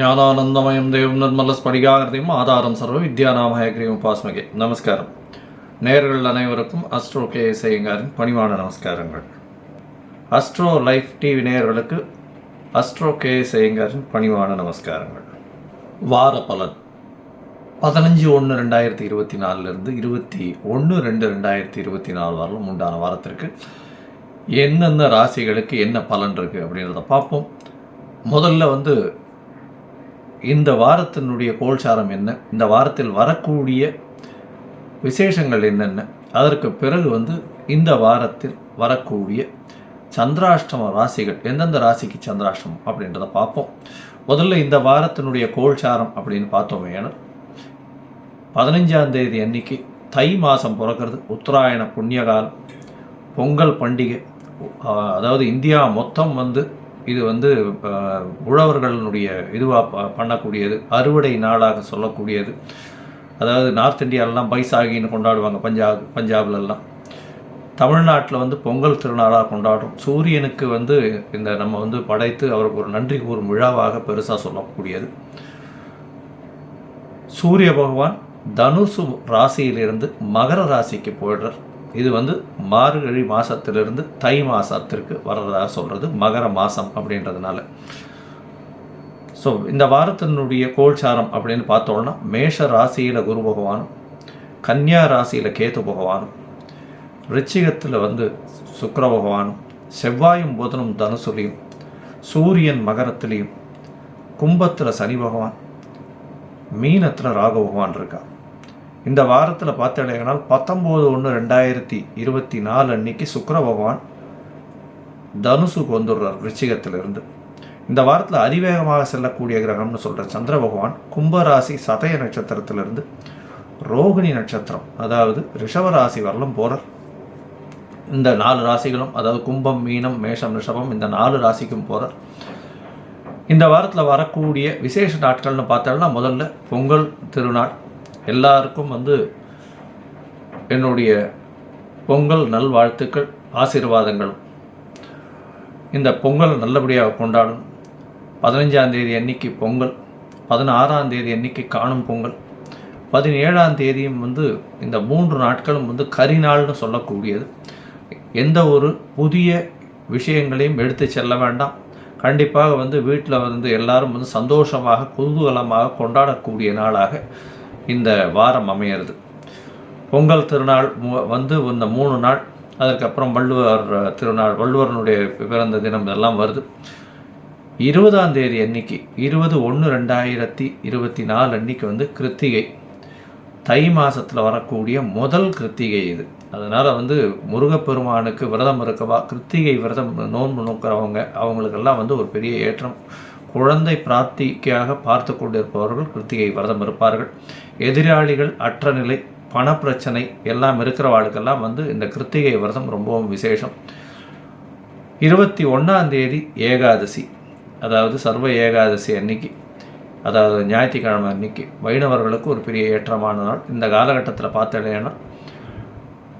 ஞானானந்தமயம் தேவம் நிர்மல ஸ்படிகாகிருதியும் ஆதாரம் சர்வ வித்யாநாமயக்ரீவம் உபாஸ்மகே நமஸ்காரம். நேர்கள் அனைவருக்கும் அஸ்ட்ரோ கே செய்யுங்காரின் பணிவான நமஸ்காரங்கள். அஸ்ட்ரோ லைஃப் டிவி நேயர்களுக்கு அஸ்ட்ரோ கே செய்யுங்காரின் பணிவான நமஸ்காரங்கள். வார பலன் பதினஞ்சு ஒன்று ரெண்டாயிரத்தி இருபத்தி நாலுலேருந்து இருபத்தி ஒன்று ரெண்டு ரெண்டாயிரத்தி இருபத்தி நாலு வரலும் உண்டான வாரத்திற்கு என்னென்ன ராசிகளுக்கு என்ன பலன் இருக்குது அப்படின்றத பார்ப்போம். முதல்ல வந்து இந்த வாரத்தினுடைய கோல்சாரம் என்ன? இந்த வாரத்தில் வரக்கூடிய விசேஷங்கள் என்னென்ன? அதற்கு பிறகு வந்து இந்த வாரத்தில் வரக்கூடிய சந்திராஷ்டம ராசிகள் எந்தெந்த ராசிக்கு சந்திராஷ்டமம் அப்படின்றத பார்ப்போம். முதல்ல இந்த வாரத்தினுடைய கோல்சாரம் அப்படின்னு பார்த்தோம் ஏன்னா பதினஞ்சாம் தேதி அன்னைக்கு தை மாதம் பிறக்கிறது. உத்தராயண புண்ணியகாலம் பொங்கல் பண்டிகை அதாவது இந்தியா மொத்தம் வந்து இது வந்து உழவர்களுடைய இதுவாக பண்ணக்கூடியது அறுவடை நாளாக சொல்லக்கூடியது. அதாவது நார்த் இந்தியாவிலலாம் பைசாகின்னு கொண்டாடுவாங்க பஞ்சாப் பஞ்சாப்லலாம் தமிழ்நாட்டில் வந்து பொங்கல் திருநாளாக கொண்டாடுறோம். சூரியனுக்கு வந்து இந்த நம்ம வந்து படைத்து அவருக்கு ஒரு நன்றி கூறும் விழாவாக பெருசாக சொல்லக்கூடியது. சூரிய பகவான் தனுசு ராசியிலிருந்து மகர ராசிக்கு போயிடுறார். இது வந்து மார்கழி மாதத்திலிருந்து தை மாதத்திற்கு வர்றதாக சொல்கிறது மகர மாதம் அப்படின்றதுனால. ஸோ இந்த வாரத்தினுடைய கோல்சாரம் அப்படின்னு பார்த்தோம்னா மேஷ ராசியில் குரு பகவானும் கன்னியா ராசியில் கேத்து பகவானும் ரிச்சிகத்தில் வந்து சுக்கர பகவானும் செவ்வாயும் புதனும் தனுசுலையும் சூரியன் மகரத்திலையும் கும்பத்தில் சனி பகவான் மீனத்தில் ராக பகவான் இருக்கான் இந்த வாரத்தில் பார்த்தீங்கன்னா பத்தொம்போது ஒன்று ரெண்டாயிரத்தி இருபத்தி நாலு அன்னைக்கு சுக்கர பகவான் தனுசுக்கு வந்துடுறார் விருச்சிகத்திலிருந்து. இந்த வாரத்தில் அதிவேகமாக செல்லக்கூடிய கிரகம்னு சொல்கிற சந்திர பகவான் கும்பராசி சதய நட்சத்திரத்திலிருந்து ரோகிணி நட்சத்திரம் அதாவது ரிஷபராசி வரலும் போகிறார் இந்த நாலு ராசிகளும் அதாவது கும்பம் மீனம் மேஷம் ரிஷபம் இந்த நாலு ராசிக்கும் போகிறார் இந்த வாரத்தில் வரக்கூடிய விசேஷ நாட்கள்னு பார்த்தோம்னா முதல்ல பொங்கல் திருநாள் எல்லாருக்கும் வந்து என்னுடைய பொங்கல் நல்வாழ்த்துக்கள் ஆசீர்வாதங்களும் இந்த பொங்கல் நல்லபடியாக கொண்டாடும். பதினஞ்சாம் தேதி அன்னைக்கு பொங்கல் பதினாறாம் தேதி அன்னைக்கு காணும் பொங்கல் பதினேழாம் தேதியும் வந்து இந்த மூன்று நாட்களும் வந்து கரிநாள்னு சொல்லக்கூடியது. எந்த ஒரு புதிய விஷயங்களையும் எடுத்து செல்ல வேண்டாம். கண்டிப்பாக வந்து வீட்டில் வந்து எல்லாரும் வந்து சந்தோஷமாக குதூகலமாக கொண்டாடக்கூடிய நாளாக இந்த வாரம் அமையிறது. பொங்கல் திருநாள் மு- வந்து இந்த மூணு நாள் அதற்கப்புறம் வள்ளுவர் திருநாள் வள்ளுவரனுடைய பிறந்த தினம் இதெல்லாம் வருது. இருபதாம் தேதி அன்னைக்கு இருபது ஒன்று ரெண்டாயிரத்தி இருபத்தி நாலு அன்னைக்கு வந்து கிருத்திகை. தை மாதத்தில் வரக்கூடிய முதல் கிருத்திகை இது. அதனால் வந்து முருகப்பெருமானுக்கு விரதம் இருக்கவா கிருத்திகை விரதம் நோன்பு நோக்கிறவங்க அவங்களுக்கெல்லாம் வந்து ஒரு பெரிய ஏற்றம். குழந்தை பிராப்திக்காக பார்த்து கொண்டிருப்பவர்கள் கிருத்திகை விரதம் இருப்பார்கள். எதிராளிகள் அற்ற நிலை பணப்பிரச்சனை எல்லாம் இருக்கிறவாளுக்கெல்லாம் வந்து இந்த கிருத்திகை விரதம் ரொம்பவும் விசேஷம். இருபத்தி ஒன்றாம் தேதி ஏகாதசி அதாவது சர்வ ஏகாதசி அன்னைக்கு அதாவது ஞாயிற்றுக்கிழமை அன்னைக்கு வைணவர்களுக்கு ஒரு பெரிய ஏற்றமான நாள். இந்த காலகட்டத்தில் பார்த்தேன்னா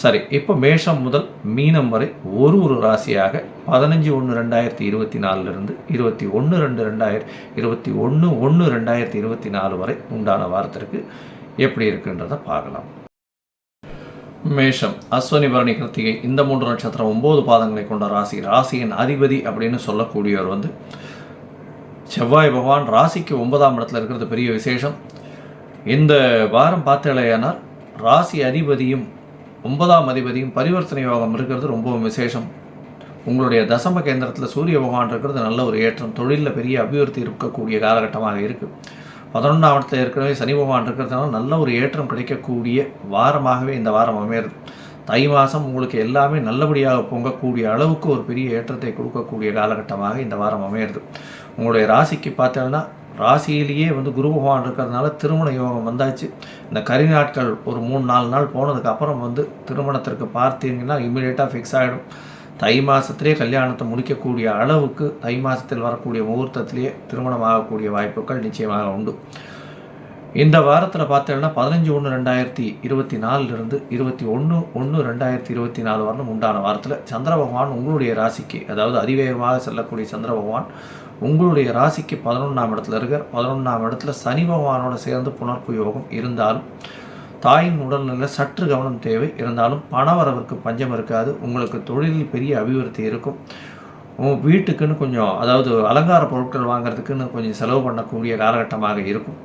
சரி இப்போ மேஷம் முதல் மீனம் வரை ஒரு ஒரு ராசியாக பதினஞ்சு ஒன்று ரெண்டாயிரத்தி இருபத்தி நாலுலேருந்து இருபத்தி ஒன்று ரெண்டு ரெண்டாயிரத்தி இருபத்தி ஒன்று ஒன்று ரெண்டாயிரத்தி இருபத்தி நாலு வரை உண்டான வாரத்திற்கு எப்படி இருக்குன்றதை பார்க்கலாம். மேஷம் அஸ்வனி பரணி கிருத்திகை இந்த மூன்று நட்சத்திரம் ஒம்பது பாதங்களை கொண்ட ராசி ராசியின் அதிபதி அப்படின்னு சொல்லக்கூடியவர் வந்து செவ்வாய் பகவான் ராசிக்கு ஒன்பதாம் இடத்துல இருக்கிறது பெரிய விசேஷம். இந்த வாரம் பார்த்தலையானால் ராசி அதிபதியும் ஒன்பதாம் அதிபதியும் பரிவர்த்தனை யோகம் இருக்கிறது ரொம்பவும் விசேஷம். உங்களுடைய தசம கேந்திரத்தில் சூரிய பகவான் இருக்கிறது நல்ல ஒரு ஏற்றம். தொழிலில் பெரிய அபிவிருத்தி இருக்கக்கூடிய காலகட்டமாக இருக்குது பதினொன்றாம் இடத்துல ஏற்கனவே சனி பகவான் இருக்கிறதுனால நல்ல ஒரு ஏற்றம் கிடைக்கக்கூடிய வாரமாகவே இந்த வாரம் அமையிறது. தை மாதம் உங்களுக்கு எல்லாமே நல்லபடியாக பொங்கக்கூடிய அளவுக்கு ஒரு பெரிய ஏற்றத்தை கொடுக்கக்கூடிய காலகட்டமாக இந்த வாரம் அமையிறது. உங்களுடைய ராசிக்கு பார்த்தோம்னா ராசியிலேயே வந்து குரு பகவான் இருக்கிறதுனால திருமண யோகம் வந்தாச்சு. இந்த கரி நாட்கள் ஒரு மூணு நாலு நாள் போனதுக்கப்புறம் வந்து திருமணத்திற்கு பார்த்தீங்கன்னா இம்மிடியேட்டாக ஃபிக்ஸ் ஆகிடும் தை மாதத்திலே கல்யாணத்தை முடிக்கக்கூடிய அளவுக்கு தை மாதத்தில் வரக்கூடிய முகூர்த்தத்திலேயே திருமணம் ஆகக்கூடிய வாய்ப்புகள் நிச்சயமாக உண்டு. இந்த வாரத்தில் பார்த்தீங்கன்னா பதினஞ்சு ஒன்று ரெண்டாயிரத்தி இருபத்தி நாலுலேருந்து இருபத்தி ஒன்று ஒன்று ரெண்டாயிரத்தி இருபத்தி நாலு வரணும் உண்டான வாரத்தில். சந்திர பகவான் உங்களுடைய ராசிக்கு அதாவது அதிவேகமாக செல்லக்கூடிய சந்திர பகவான் உங்களுடைய ராசிக்கு பதினொன்றாம் இடத்துல இருக்கார் பதினொன்றாம் இடத்துல சனி பகவானோட சேர்ந்து புனர்ப்பு யோகம் இருந்தாலும் தாயின் உடல்நிலை சற்று கவனம் தேவை. இருந்தாலும் பணவரவிற்கு பஞ்சம் இருக்காது. உங்களுக்கு தொழிலில் பெரிய அபிவிருத்தி இருக்கும். உங்கள் வீட்டுக்குன்னு கொஞ்சம் அதாவது அலங்கார பொருட்கள் வாங்குறதுக்குன்னு கொஞ்சம் செலவு பண்ணக்கூடிய காலகட்டமாக இருக்கும்.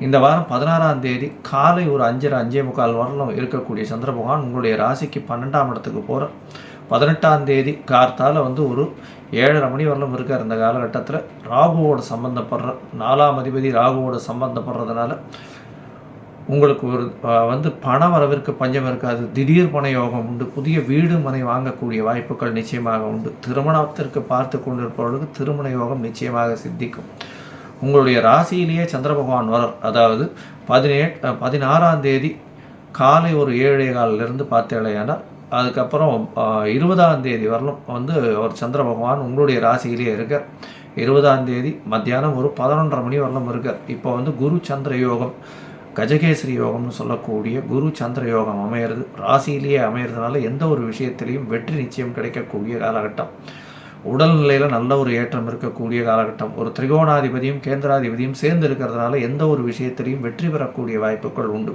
இந்த வாரம் பதினாறாம் தேதி காலை ஒரு அஞ்சரை அஞ்சே முக்கால் வரலும் இருக்கக்கூடிய சந்திர பகவான் உங்களுடைய ராசிக்கு பன்னெண்டாம் இடத்துக்கு போகிற பதினெட்டாம் தேதி கார்த்தால் வந்து ஒரு ஏழரை மணி வரலும் இருக்கார் இந்த காலகட்டத்தில். ராகுவோட சம்மந்தப்படுற நாலாம் அதிபதி ராகுவோட சம்மந்தப்படுறதுனால உங்களுக்கு ஒரு வந்து பண வரவிற்கு பஞ்சம் இருக்காது. திடீர் பண யோகம் உண்டு. புதிய வீடு மனை வாங்கக்கூடிய வாய்ப்புகள் நிச்சயமாக உண்டு. திருமணத்திற்கு பார்த்து கொண்டிருப்பவர்களுக்கு திருமண யோகம் நிச்சயமாக சித்திக்கும். உங்களுடைய ராசியிலேயே சந்திர பகவான் வரர். அதாவது பதினேழு பதினாறாம் தேதி காலை ஒரு ஏழே காலிலிருந்து பார்த்தேலையானால் அதுக்கப்புறம் இருபதாம் தேதி வரலும் வந்து அவர் சந்திர பகவான் உங்களுடைய ராசியிலே இருக்கார். இருபதாம் தேதி மத்தியானம் ஒரு பதினொன்றரை மணி வரலும் இருக்கார். இப்போ வந்து குரு சந்திர யோகம் கஜகேசரி யோகம்னு சொல்லக்கூடிய குரு சந்திர யோகம் அமையிறது. ராசியிலேயே அமையிறதுனால எந்த ஒரு விஷயத்திலையும் வெற்றி நிச்சயம் கிடைக்கக்கூடிய காலகட்டம். உடல்நிலையில் நல்ல ஒரு ஏற்றம் இருக்கக்கூடிய காலகட்டம். ஒரு திரிகோணாதிபதியும் கேந்திராதிபதியும் சேர்ந்து இருக்கிறதுனால எந்த ஒரு விஷயத்திலையும் வெற்றி பெறக்கூடிய வாய்ப்புகள் உண்டு.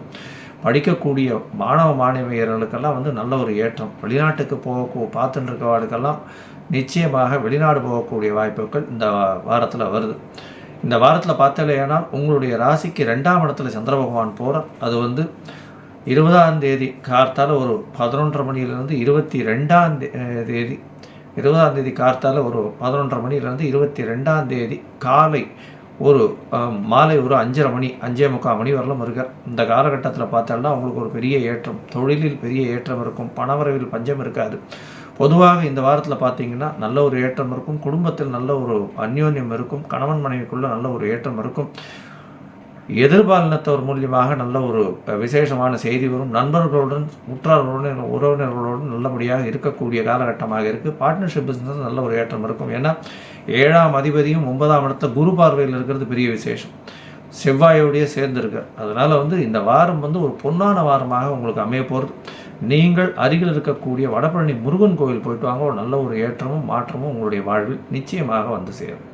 படிக்கக்கூடிய மாணவ மாணவியர்களுக்கெல்லாம் வந்து நல்ல ஒரு ஏற்றம். வெளிநாட்டுக்கு போக பார்த்துட்டு இருக்கவாளுக்கெல்லாம் நிச்சயமாக வெளிநாடு போகக்கூடிய வாய்ப்புகள் இந்த வாரத்தில் வருது. இந்த வாரத்தில் பார்த்தலையானால் உங்களுடைய ராசிக்கு ரெண்டாம் இடத்துல சந்திர பகவான் போகிறார் அது வந்து இருபதாம் தேதி கார்த்தால ஒரு பதினொன்றரை மணியிலேருந்து இருபத்தி ரெண்டாம் தேதி இருபதாம் தேதி கார்த்தால ஒரு பதினொன்றரை மணியிலேருந்து இருபத்தி ரெண்டாம் தேதி காலை ஒரு மாலை ஒரு அஞ்சரை மணி அஞ்சே முக்கால் மணி வரலும் இருக்கார் இந்த காலகட்டத்தில் பார்த்தோம்னா அவங்களுக்கு ஒரு பெரிய ஏற்றம். தொழிலில் பெரிய ஏற்றம் இருக்கும். பணவரவில் பஞ்சம் இருக்காது. பொதுவாக இந்த வாரத்தில் பார்த்தீங்கன்னா நல்ல ஒரு ஏற்றம் இருக்கும். குடும்பத்தில் நல்ல ஒரு அந்யோன்யம் இருக்கும். கணவன் மனைவிக்குள்ளே நல்ல ஒரு ஏற்றம் இருக்கும். எதிர்பாலினத்தவர் மூலியமாக நல்ல ஒரு விசேஷமான செய்தி வரும். நண்பர்களுடன் உற்றார்களுடன் உறவினர்களுடன் நல்லபடியாக இருக்கக்கூடிய காலகட்டமாக இருக்குது பார்ட்னர்ஷிப் பிஸ்னஸ் நல்ல ஒரு ஏற்றம் இருக்கும். ஏன்னா ஏழாம் அதிபதியும் ஒன்பதாம் இடத்த குரு பார்வையில் இருக்கிறது பெரிய விசேஷம். செவ்வாயோடையே சேர்ந்துருக்கார். அதனால் வந்து இந்த வாரம் வந்து ஒரு பொன்னான வாரமாக உங்களுக்கு அமைய போகிறது நீங்கள் அருகில் இருக்கக்கூடிய வடபழனி முருகன் கோவில் போயிட்டு வாங்க. ஒரு நல்ல ஒரு ஏற்றமும் மாற்றமும் உங்களுடைய வாழ்வில் நிச்சயமாக வந்து சேரும்.